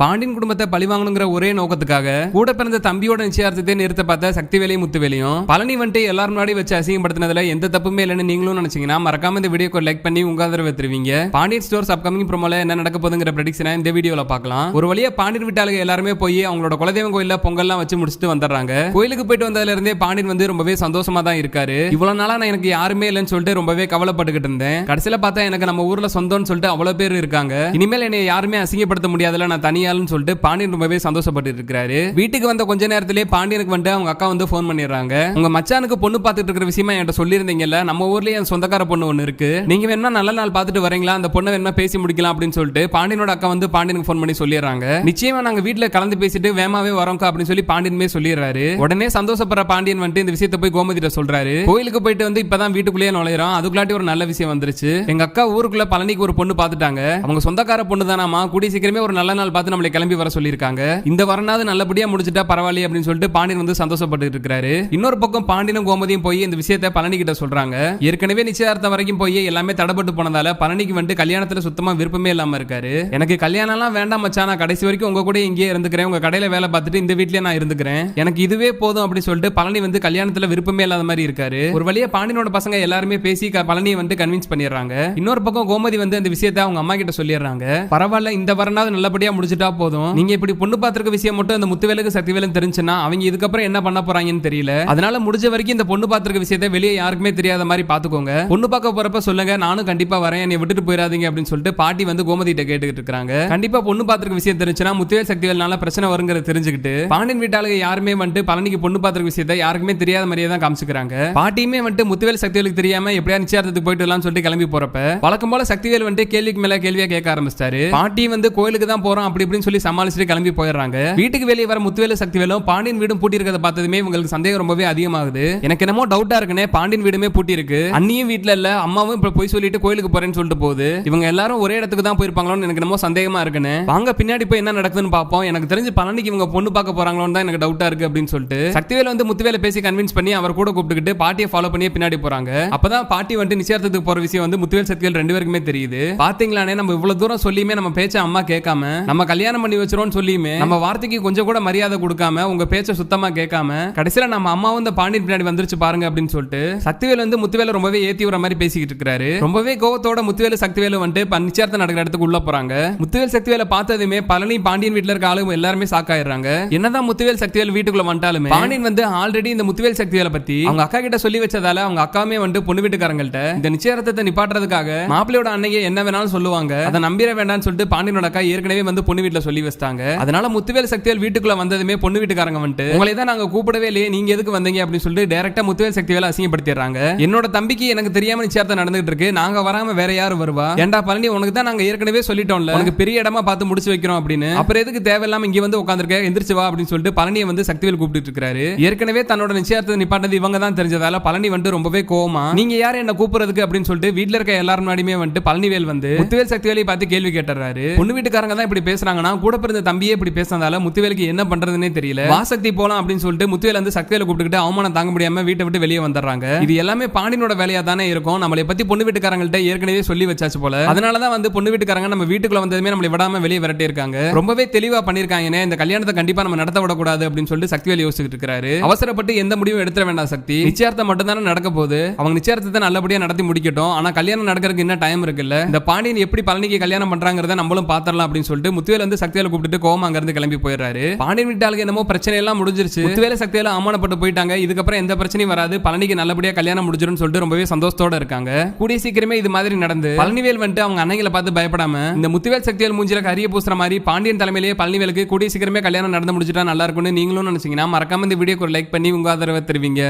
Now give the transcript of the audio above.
பாண்டியன் குடும்பத்தை பழிவாங்கணுங்கிற ஒரே நோக்கத்துக்காக கூட பிறந்த தம்பியோட நிச்சயார்த்தத்தை நிறுத்த பார்த்த சக்திவேலையும் முத்துவேலையும் பழனி வந்துட்டு எல்லாரும் முன்னாடி வச்சு அசிங்கப்படுத்தினதுல எந்த தப்புமே இல்லைன்னு நீங்களும் நினைச்சீங்கன்னா மறக்காம இந்த வீடியோக்கு லைக் பண்ணி உங்க ஆதரவு தருவீங்க. பாண்டியன் ஸ்டோர்ஸ் அப்கமிங் ப்ரோமோல என்ன நடக்க போதுங்கிற ப்ரெடிக்ஷனை இந்த வீடியோல பார்க்கலாம். ஒரு வழியா பாண்டியன் வீட்டாளுங்க எல்லாருமே போய் அவங்களோட குலதெய்வம் கோயில பொங்கல்லாம் வச்சு முடிச்சுட்டு வந்துடுறாங்க. கோயிலுக்கு போயிட்டு வந்ததுல இருந்தே பாண்டியன் வந்து ரொம்பவே சந்தோஷமா தான் இருக்காரு. இவ்வளவு நாளா நான் எனக்கு யாருமே இல்லைன்னு சொல்லிட்டு ரொம்பவே கவலைப்பட்டுக்கிட்டு இருந்தேன். கடைசியில பார்த்தா எனக்கு நம்ம ஊர்ல சொந்தம்னு சொல்லிட்டு அவ்வளவு பேர் இருக்காங்க. இனிமேல் என்னை யாருமே அசிங்கப்படுத்த முடியாதுல. நான் தனியாளுன்னு சொல்லிட்டு பாண்டியன் ரொம்பவே சந்தோஷப்பட்டு இருக்காரு வீட்டுக்கு வந்த கொஞ்ச நேரத்திலே பாண்டியனுக்கு வந்து அவங்க அக்கா வந்து ஃபோன் பண்ணிடுறாங்க. உங்க மச்சானுக்கு பொண்ணு பார்த்துட்டு இருக்கிற விஷயமா என்கிட்ட சொல்லியிருந்தீங்கல்ல நம்ம ஊர்லயே என் சொந்தக்கார பொண்ணு ஒன்று இருக்கு. நீங்க வேணா நல்ல நாள் பார்த்துட்டு வரீங்களா? அந்த பொண்ணை வேணா பேசி முடிக்கலாம் அப்படின்னு சொல்லிட்டு பாண்டியனோட அக்கா வந்து பாண்டியனுக்கு ஃபோன் பண்ணி சொல்லிடுறாங்க. நிச்சயமா நாங்க வீட்டுல கலந்து பேசிட்டு வேமாவே வரோம்க்கா அப்படின்னு சொல்லி பாண்டியனுமே சொல்லிடுறாரு. உடனே சந்தோஷப்படுற பாண்டியன் வந்துட்டு இந்த விஷயத்தை போய் கோமதிட்ட சொல்றாரு. கோயிலுக்கு போயிட்டு வந்து இப்பதான் வீட்டுக்குள்ளேயே நுழையிறோம். அதுக்குள்ளாட்டி ஒரு நல்ல விஷயம் வந்துருச்சு. எங்க அக்கா ஊருக்குள்ள பழனிக்கு ஒரு பொண்ணு பார்த்துட்டாங்க. அவங்க சொந்தக்கார பொண்ணு தானாமா கூடிய சீக்கிரமே ஒரு நல்ல நாள் பார்த்து நம்மளை கிளம்பி வர சொல்லியிருக்காங்க. இந்த வரனாவது நல்லபடியா முடிச்சிட்டா பரவாயில்ல அப்படின்னு சொல்லிட்டு பாண்டியன் வந்து சந்தோஷப்பட்டு இருக்காரு இன்னொரு பக்கம் பாண்டியனும் கோமதியும் போய் இந்த விஷயத்தை பழனி கிட்ட சொல்றாங்க. ஏற்கனவே நிச்சயதார்த்தம் வரைக்கும் போய் எல்லாமே தடப்பட்டு போனதால பழனிக்கு வந்துட்டு கல்யாணத்துல சுத்தமா விருப்பமே இல்லாம இருக்காரு. எனக்கு கல்யாணம்லாம் வேண்டாம் மச்சா நான் கடைசி வரைக்கும் உங்க கூட இங்கேயே இருந்துக்கிறேன். உங்க கடையில வேலை பார்த்துட்டு இந்த வீட்லயே நான் இருந்துக்கிறேன். எனக்கு இதுவே போதும் அப்படின்னு சொல்லிட்டு பழனி வந்து கல்யாணத்துல விருப்பமே இல்லாத மாதிரி இருக்காரு. ஒரு வழியா பாண்டியனோட பசங்க எல்லாருமே பேசி பழனியை வந்து கன்வின்ஸ் பண்ணிடுறாங்க. இன்னொரு பக்கம் கோமதி வந்து அந்த விஷயத்தை அவங்க அம்மா கிட்ட சொல்லிடுறாங்க. பரவாயில்ல இந்த வரனாவது நல்லபடியா முடிச்சுட்டு போதும். நீங்க இப்படி பொண்ணு பார்த்திருக்க விஷயம் மட்டும் இந்த முத்துவேலுக்கு சக்திவேலும் தெரிஞ்சுன்னா அவங்க இதுக்கப்புறம் என்ன பண்ண போறாங்கன்னு தெரியல. அதனால முடிஞ்ச வரைக்கும் இந்த பொண்ணு பார்த்திருக்க விஷயத்தை வெளியே யாருக்குமே தெரியாத மாதிரி பாத்துக்கோங்க பொண்ணு பார்க்க போறப்ப சொல்லுங்க நானும் கண்டிப்பா வரேன் என்னை விட்டுட்டு போயிடாதீங்க அப்படின்னு சொல்லிட்டு பாட்டி வந்து கோமதி கிட்ட கேட்டுக்கிட்டு இருக்காங்க. கண்டிப்பா பொண்ணு பார்த்திருக்க விஷயம் தெரிஞ்சுன்னா முத்துவேல் சக்திவேல்னால பிரச்சனை வருங்கிறத தெரிஞ்சுக்கிட்டு பாண்டியன் வீட்டாளுக்கு யாருமே வந்துட்டு பழனிக்கு பொண்ணு பார்த்திருக்க விஷயத்தை யாருக்குமே தெரியாத மாதிரியே தான் காமிச்சுக்கிறாங்க. பாட்டியுமே வந்துட்டு முத்துவேல் சக்திவேலுக்கு தெரியாம எப்படியா நிச்சயத்துக்கு போயிட்டு வரலாம்னு சொல்லிட்டு கிளம்பி போறப்ப வழக்கம் போல சக்திவேல் வந்துட்டு கேள்விக்கு மேல கேள்வியா கேட்க ஆரம்பிச்சிட்டாரு. பாட்டி வந்து கோயிலுக்கு தான் போறோம் அப்படி இப்படின்னு சொல்லி சமாளிச்சுட்டு கிளம்பி போயிடுறாங்க. வீட்டுக்கு வெளியே வர முத்துவேலு சக்திவேலும் பாண்டியன் வீடும் பூட்டி இருக்கிறத பார்த்ததுமே உங்களுக்கு சந்தேகம் ரொம்பவே அதிகமாகுது. எனக்கு என்னமோ டவுட்டா இருக்குனே பாண்டியன் வீடுமே பூட்டி இருக்கு அண்ணியும் வீட்ல இல்ல அம்மாவும் இப்ப போய் சொல்லிட்டு கோயிலுக்கு போறேன்னு சொல்லிட்டு போகுது. இவங்க எல்லாரும் ஒரே இடத்துக்கு தான் போயிருப்பாங்களோன்னு எனக்கு என்னமோ சந்தேகமா இருக்குன்னு. வாங்க பின்னாடி போய் என்ன நடக்குதுன்னு பார்ப்போம். எனக்கு தெரிஞ்சு பழனிக்கு இவங்க பொண்ணு பார்க்க போறாங்களோன்னு தான் எனக்கு டவுட்டா இருக்கு அப்படின்னு சொல்லிட்டு. சக்திவேல் வந்து முத்துவேல பேசி கன்வின்ஸ் பண்ணி அவர் கூட கூப்பிட்டுக்கிட்டு பாட்டியை ஃபாலோ பண்ணி பின்னாடி போறாங்க. அப்பதான் பாட்டி வந்து நிச்சயத்துக்கு போற விஷயம் வந்து முத்துவேல் சக்திவேல் ரெண்டு பேருக்குமே தெரியுது. பாத்தீங்களானே நம்ம இவ்வளவு தூரம் சொல்லியுமே நம்ம பேச்ச அம்மா கேட்காம நம்ம கல்யாணம் பண்ணி வச்சிரோம்னு சொல்லியுமே நம்ம வார்த்தைக்கு கொஞ்சம் கூட மரியாதை கொடுக்காம உங்க பேச்ச சுத்தமா கேட்காம கடைசியில நம்ம அம்மாவும் இந்த பாண்டியன் பின்னாடி வந்துருச்சு பாருங்க அப்படின்னு சொல்லிட்டு சக்திவேல் வந்து முத்துவேல ரொம்பவே ஏத்தி விடுற மாதிரி பேசிக்கிட்டு இருக்காரு ரொம்பவே கோவத்தோட முத்துவேலு சக்திவேலு வந்துட்டு நிச்சயார்த்தம் நடக்கிற இடத்துக்கு உள்ள போறாங்க. முத்துவேல் சக்திவேல பார்த்ததுமே பழனி பாண்டியன் வீட்ல இருக்க ஆளுங்க எல்லாருமே சாக்காயிடுறாங்க என்னதான் முத்துவேல் சக்திவேல் வீட்டுக்குள்ள வந்துட்டாலுமே பாண்டியன் வந்து ஆல்ரெடி இந்த முத்துவேல் சக்திவேல பத்தி அவங்க அக்கா கிட்ட சொல்லி வச்சதால அவங்க அக்காமே வந்து பொண்ணு வீட்டுக்காரங்கள்ட்ட இந்த நிச்சயார்த்தத்தை நிப்பாட்டுறதுக்காக மாப்பிள்ளையோட அன்னையே என்ன வேணாலும் சொல்லுவாங்க அதை நம்பிட வேண்டாம்னு சொல்லிட்டு பாண்டியனோட அக்கா ஏற்கனவே வந்து பொண்ணு வீட்டுல சொல்லி வச்சிட்டாங்க. அதனால முத்துவேல் சக்திவேல் வீட்டுக்குள்ள வந்ததுமே பொண்ணு வீட்டுக்காரங்க வந்துட்டு உங்களை தான் நாங்க கூப்பிடவே இல்லையே நீங்க எதுக்கு வந்தீங்க? அப்படின்னு சொல்லிட்டு டேரக்டா முத்துவேல் சக்திவேல் அசிங்கப்படுத்திடுறாங்க. என்னோட தம்பிக்கு எனக்கு தெரியாம நிச்சயார்த்தம் நடந்துட்டு இருக்கு. நாங்க வராம வேற யாரு வருவா? ஏண்டா பழனி உனக்கு தான் நாங்க ஏற்கனவே சொல்லிட்டோம்ல. உனக்கு பெரிய இடமா பார்த்து முடிச்சு வைக்கிறோம் அப்படின்னு. அப்புறம் எதுக்கு தேவையில்லாம இங்க வந்து உட்காந்துருக்க எந்திரிச்சு வா அப்படின்னு சொல்லிட்டு பழனியை வந்து சக்திவேல் கூப்பிட்டு இருக்காரு. ஏற்கனவே தன்னோட நிச்சயத்தை நிப்பாட்டது இவங்க தான் தெரிஞ்சதால பழனி வந்து ரொம்பவே கோவமா நீங்க யாரு என்ன கூப்பிடுறதுக்கு? அப்படின்னு சொல்லிட்டு வீட்டுல இருக்க எல்லாரும் முன்னாடியுமே வந்துட்டு பழனிவேல் வந்து முத்துவேல் சக்திவேலை பார்த்து கேள்வி கேட்டுறாரு. பொண்ணு வீட்டுக்காரங்க தான் இப்படி பேசுறாங்க ஆனா கூட பிறந்த தம்பியே இப்படி பேசினதால முத்துவேலுக்கு என்ன பண்றதுன்னே தெரியல. வாசக்தி போலாம் அப்படின்னு சொல்லிட்டு முத்துவேல் வந்து சக்தியில கூப்பிட்டுக்கிட்டு அவமானம் தாங்க முடியாம வீட்டை விட்டு வெளியே வந்துடுறாங்க. இது எல்லாமே பாண்டியனோட வேலையா தானே இருக்கும். நம்மளை பத்தி பொண்ணு வீட்டுக்காரங்கள்ட்ட ஏற்கனவே சொல்லி வச்சாச்சு போல. அதனாலதான் வந்து பொண்ணு வீட்டுக்காரங்க நம்ம வீட்டுக்குள்ள வந்ததுமே நம்மளை விடாம வெளியே விரட்டி இருக்காங்க. ரொம்பவே தெளிவா பண்ணிருக்காங்கன்னு இந்த கல்யாணத்தை கண்டிப்பா நம்ம நடத்த விடக்கூடாது அப்படின்னு சொல்லிட்டு சக்திவேல் யோசிச்சுட்டு இருக்காரு. அவசரப்பட்டு எந்த முடிவும் எடுத்துட வேண்டாம் சக்தி. நிச்சயார்த்தம் மட்டும் தானே நடக்க போகுது. அவங்க நிச்சயார்த்தத்தை நல்லபடியா நடத்தி முடிக்கட்டும். ஆனா கல்யாணம் நடக்கிறதுக்கு என்ன டைம் இருக்குல்ல. இந்த பாண்டியன் எப்படி பழனிக்கு கல்யாணம் பண்றாங்கிறத நம்மளும் பாத்திரலாம் அப்படின்னு சொல்லிட்டு முத்துவேல வந்து சக்தியால கூப்பிட்டு கோமா அங்க இருந்து கிளம்பி போயிடுறாரு. பாண்டியன் வீட்டாளுக்கு என்னமோ பிரச்சனை எல்லாம் முடிஞ்சிருச்சு. வேலை சக்தியால அவமானப்பட்டு போயிட்டாங்க. இதுக்கப்புறம் எந்த பிரச்சனையும் வராது. பழனிக்கு நல்லபடியா கல்யாணம் முடிஞ்சிடும் சொல்லிட்டு ரொம்பவே சந்தோஷத்தோட இருக்காங்க. கூடிய சீக்கிரமே இது மாதிரி நடந்து பழனிவேல் வந்துட்டு அவங்க அன்னைகளை பார்த்து பயப்படாம இந்த முத்துவேல் சக்தியால் மூஞ்சில கரிய பூசுற மாதிரி பாண்டியன் தலைமையிலேயே பழனிவேலுக்கு கூடிய சீக்கிரமே கல்யாணம் நடந்து முடிச்சிட்டா நல்லா இருக்கும்னு நீங்களும் நினைச்சீங்கன்னா மறக்காம இந்த வீடியோக்கு ஒரு லைக் பண்ணி உங்க ஆதரவை தருவீங்க.